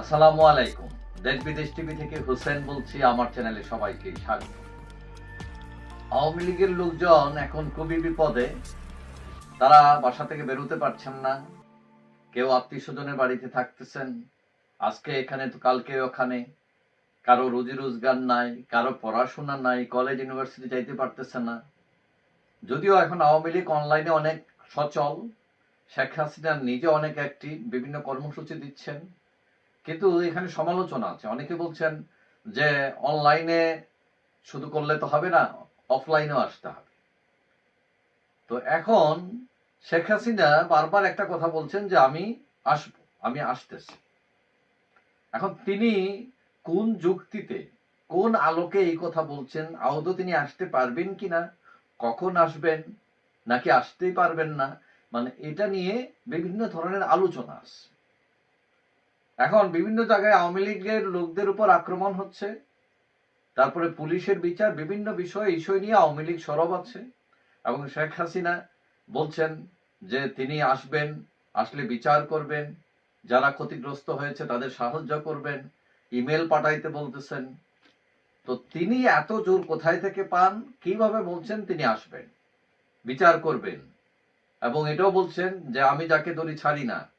আসসালামু আলাইকুম। দেশ বিদেশ টিভি থেকে হোসেন বলছি, আমার চ্যানেলে সবাইকে স্বাগত। আওয়ামী লীগের লোকজন এখন খুবই বিপদে। তারা বাসা থেকে বেরোতে পারছেন না। কেউ আত্মীয় স্বজনের বাড়িতে থাকতেছেন। আজকে এখানে তো কালকে ওখানে। কারও রুজি রোজগার নাই, কারও পড়াশোনা নাই, কলেজ, ইউনিভার্সিটি যাইতে পারতেছে না। যদিও এখন আওয়ামী লীগ অনলাইনে অনেক সচল। শেখ হাসিনা নিজে অনেক অ্যাক্টিভ বিভিন্ন কর্মসূচি দিচ্ছেন। কিন্তু এখানে সমালোচনা আছে। অনেকে বলছেন যে অনলাইনে শুধু করলে তো হবে না অফলাইনেও আসতে হবে। তো এখন শেখ হাসিনা বারবার একটা কথা বলছেন যে আমি আসব, আমি আসতেছি। এখন তিনি কোন যুক্তিতে, কোন আলোকে এই কথা বলছেন, আদৌ তিনি আসতে পারবেন কিনা, কখন আসবেন, নাকি আসতেই পারবেন না মানে এটা নিয়ে বিভিন্ন ধরনের আলোচনা আছে। এখন বিভিন্ন জায়গায় আওয়ামী লীগের লোকদের উপর আক্রমণ হচ্ছে। তারপরে পুলিশের বিচার, বিভিন্ন বিষয় ইস্যু নিয়ে আওয়ামী লীগ সরব আছে। এবং শেখ হাসিনা বলছেন যে তিনি আসবেন, আসলে বিচার করবেন, যারা ক্ষতিগ্রস্ত হয়েছে তাদের সাহায্য করবেন, ইমেল পাঠাইতে বলতেছেন। তো তিনি এত জোর কোথায় থেকে পান? কীভাবে বলছেন তিনি আসবেন, বিচার করবেন? এবং এটাও বলছেন যে আমি যাকে ধরি ছাড়ি না।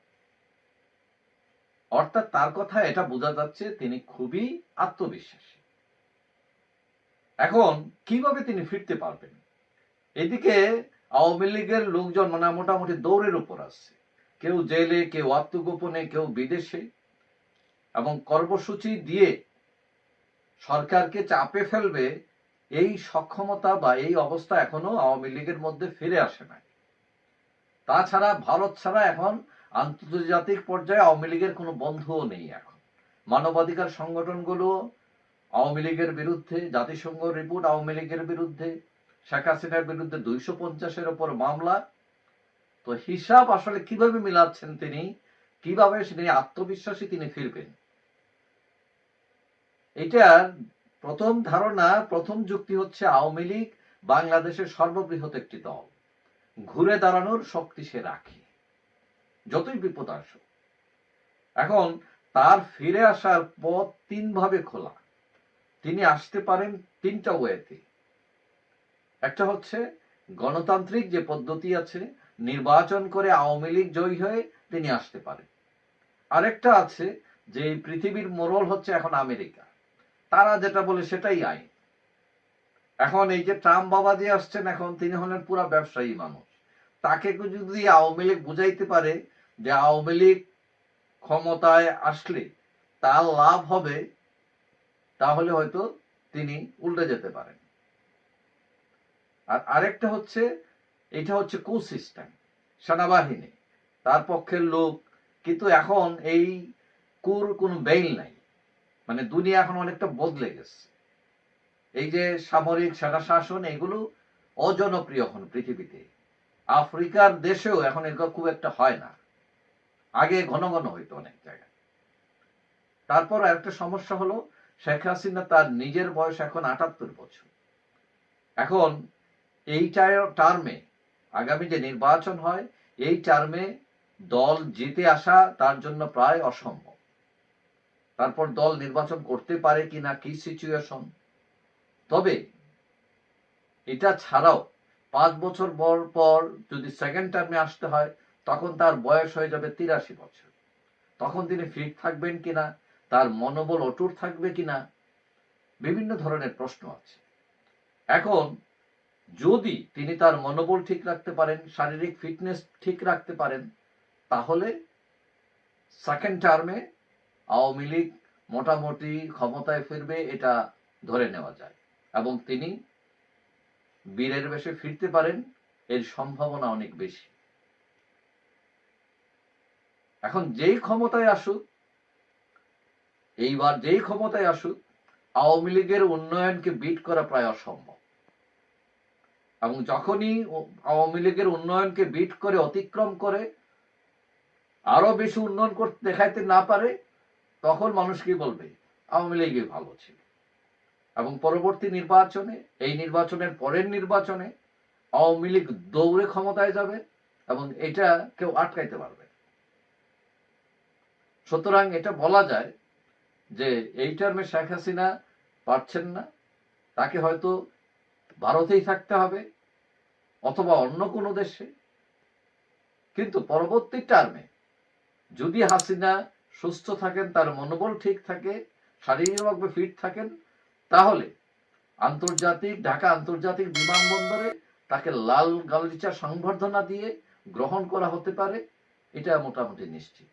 অর্থাৎ তার কথা এটা বোঝা যাচ্ছে তিনি খুবই আত্মবিশ্বাসী। এখন কীভাবে তিনি ফিরতে পারবেন? এদিকে আওয়ামী লীগের লোকজন মানে মোটামুটি দৌড়ের উপর আসছে। কেউ জেলে, কেউ আত্মগোপনে, কেউ বিদেশে। এবং কর্মসূচি দিয়ে সরকারকে চাপে ফেলবে এই সক্ষমতা বা এই অবস্থা এখনও আওয়ামী লীগের মধ্যে ফিরে আসে নাই। তাছাড়া ভারত ছাড়া এখন আন্তর্জাতিক পর্যায়ে আওয়ামী লীগের কোনো বন্ধও নেই এখন। মানবাধিকার সংগঠনগুলো আওয়ামী লীগের বিরুদ্ধে, জাতিসংঘ রিপোর্ট আওয়ামী লীগের বিরুদ্ধে, শেখ হাসিনার বিরুদ্ধে দুইশো পঞ্চাশের ওপর মামলা। তো হিসাব আসলে কীভাবে মিলাচ্ছেন তিনি? কীভাবে তিনি আত্মবিশ্বাসী তিনি ফিরবেন? এটার প্রথম ধারণা, প্রথম যুক্তি হচ্ছে আওয়ামী লীগ বাংলাদেশের সর্ববৃহৎ একটি দল। ঘুরে দাঁড়ানোর শক্তি সে রাখে। যতই বিপদ আসুক, এখন তার ফিরে আসার পথ তিন ভাবে খোলা। তিনি আসতে পারেন তিনটা ওয়েতে। একটা হচ্ছে গণতান্ত্রিক যে পদ্ধতি আছে, নির্বাচন করে আওয়ামী লীগ জয়ী হয়ে তিনি আসতে পারেন। আরেকটা আছে যে পৃথিবীর মোরল হচ্ছে এখন আমেরিকা। তারা যেটা বলে সেটাই আইন। এখন এই যে ট্রাম্প বাবা যে আসছেন, এখন তিনি হলেন পুরা ব্যবসায়ী মানুষ। তাকে যদি আওয়ামী লীগ বুঝাইতে পারে যে আওয়ামী লীগ ক্ষমতায় আসলে তার লাভ হবে, তাহলে হয়তো তিনি উল্টে যেতে পারেন। আর আরেকটা হচ্ছে, এটা হচ্ছে কু সিস্টেম, সেনাবাহিনী, তার পক্ষের লোক। কিন্তু এখন এই কুর কোনো বেইল নাই। মানে দুনিয়া এখন অনেকটা বদলে গেছে। এই যে সামরিক সেনা শাসন এগুলো অজনপ্রিয় এখন পৃথিবীতে। আফ্রিকার দেশেও এখন এগুলো খুব একটা হয় না। আগে ঘন ঘন হইতো অনেক জায়গায়। তারপর একটা সমস্যা হলো, শেখ হাসিনা তার নিজের বয়স এখন আটাত্তর বছর। এখন এই টার্মে আগামী যে নির্বাচন হয়, এই টার্মে দল জিতে আসা তার জন্য প্রায় অসম্ভব। তারপর দল নির্বাচন করতে পারে কিনা কি সিচুয়েশন তবে এটা ছাড়াও পাঁচ বছর পর পর যদি সেকেন্ড টার্মে আসতে হয় তখন তার বয়স হয়ে যাবে তিরাশি বছর। তখন তিনি ফিট থাকবেন কিনা, তার মনোবল অটুট থাকবে কিনা, বিভিন্ন ধরনের প্রশ্ন আছে। এখন, যদি তিনি তার মনোবল ঠিক রাখতে পারেন, শারীরিক ফিটনেস ঠিক রাখতে পারেন, তাহলে সেকেন্ড টার্মে আওয়ামী লীগ মোটামুটি ক্ষমতায় ফিরবে, এটা ধরে নেওয়া যায়। এবং তিনি বীরের বেশে ফিরতে পারেন, এর সম্ভাবনা অনেক বেশি। এখন যেই ক্ষমতায় আসুক, এইবার যেই ক্ষমতায় আসুক, আওয়ামী লীগের উন্নয়নকে বিট করা প্রায় অসম্ভব। এবং যখনই আওয়ামী লীগের উন্নয়নকে বিট করে, অতিক্রম করে, আরও বেশি উন্নয়ন করতে দেখাইতে না পারে, তখন মানুষ কি বলবে? আওয়ামী লীগই ভালো ছিল। এবং পরবর্তী নির্বাচনে, এই নির্বাচনের পরের নির্বাচনে, আওয়ামী লীগ দৌড়ে ক্ষমতায় যাবে এবং এটা কেউ আটকাইতে পারবে সুতরাং এটা বলা যায় যে এই টার্মে শেখ হাসিনা পারছেন না। তাকে হয়তো ভারতেই থাকতে হবে অথবা অন্য কোনো দেশে। কিন্তু পরবর্তী টার্মে যদি হাসিনা সুস্থ থাকেন, তার মনোবল ঠিক থাকে, শারীরিকভাবে ফিট থাকেন, তাহলে আন্তর্জাতিক, ঢাকা আন্তর্জাতিক বিমানবন্দরে তাকে লাল গালিচা সংবর্ধনা দিয়ে গ্রহণ করা হতে পারে। এটা মোটামুটি নিশ্চিত।